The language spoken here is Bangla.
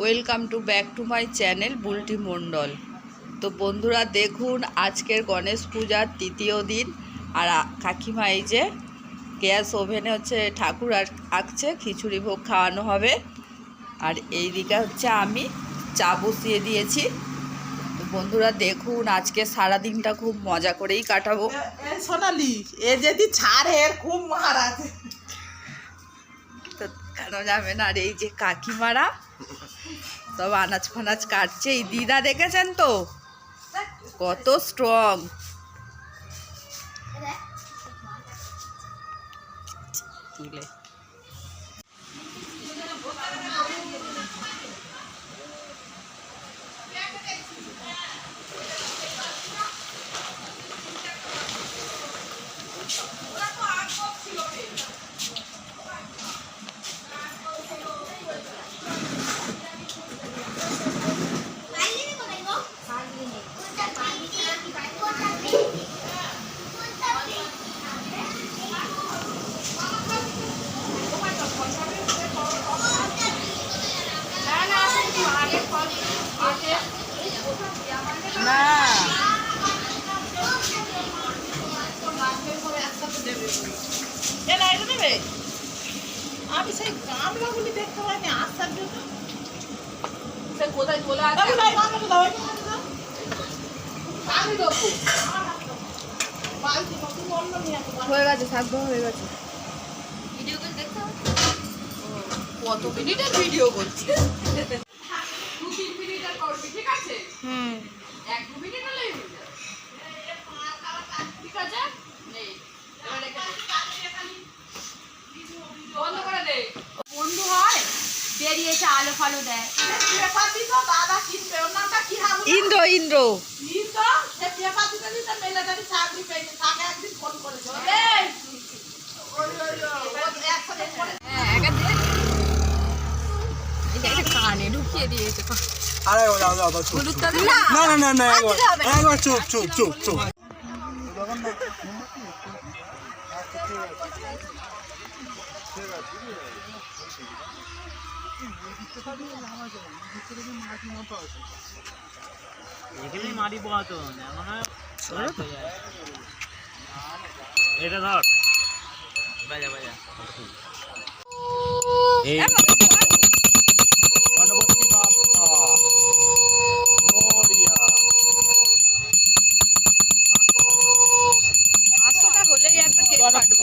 Welcome to back to my channel Bulti Mondal. তো বন্ধুরা, দেখুন, আজকের গণেশ পূজার তৃতীয় দিন। আর কাকিমা এই যে গ্যাস ওভেনে হচ্ছে ঠাকুর আঁকছে, খিচুড়ি ভোগ খাওয়ানো হবে। আর এই দিকে হচ্ছে আমি চা বসিয়ে দিয়েছি। তো বন্ধুরা, দেখুন, আজকে সারা দিনটা খুব মজা করেই কাটাবো। সোনালি, এ যদি ছাড়ে এর খুব মার আছে। কেন যাবে না আর এই যে কাকিমারা তবে আনাজ ফানাজ কাটছে। এই দিদা দেখেছেন তো? কত স্ট্রং তুলে। এটা দেবে? আমি সেই গামলাগুলি দেখতে পাইনি আসার জন্য সে কোথায় চলে আমি দেবো হয়ে গেছে হয়ে কত মিনিটের ভিডিও করছি? দু তিন মিনিটের করবি ঠিক আছে? হুম। এক দু মিনিট হলেই হয়ে যাবে ঠিক আছে নেই এবার রেখে দে। বন্ধ করে দে বন্ধু হয় বেরিয়েছে আলো ফালো দেয় পেপাতি তো দাদা কিনবে ওর নামটা কি হাবু ইন্দ্র ইন্দ্র তো সে পেপাতিটা দিতে মিলিটারি চাকরি পেয়েছে তাকে একদিন ফোন করেছে এই, ওই ওই ওই ও একসাথে করে হ্যাঁ একটা কানে ঢুকিয়ে দিয়েছে। আরে না না না না না একবার একবার চুপ চুপ চুপ চুপ। এখানেই মাটি পোহাতো এখন হলেই একটা কেক কাটবো।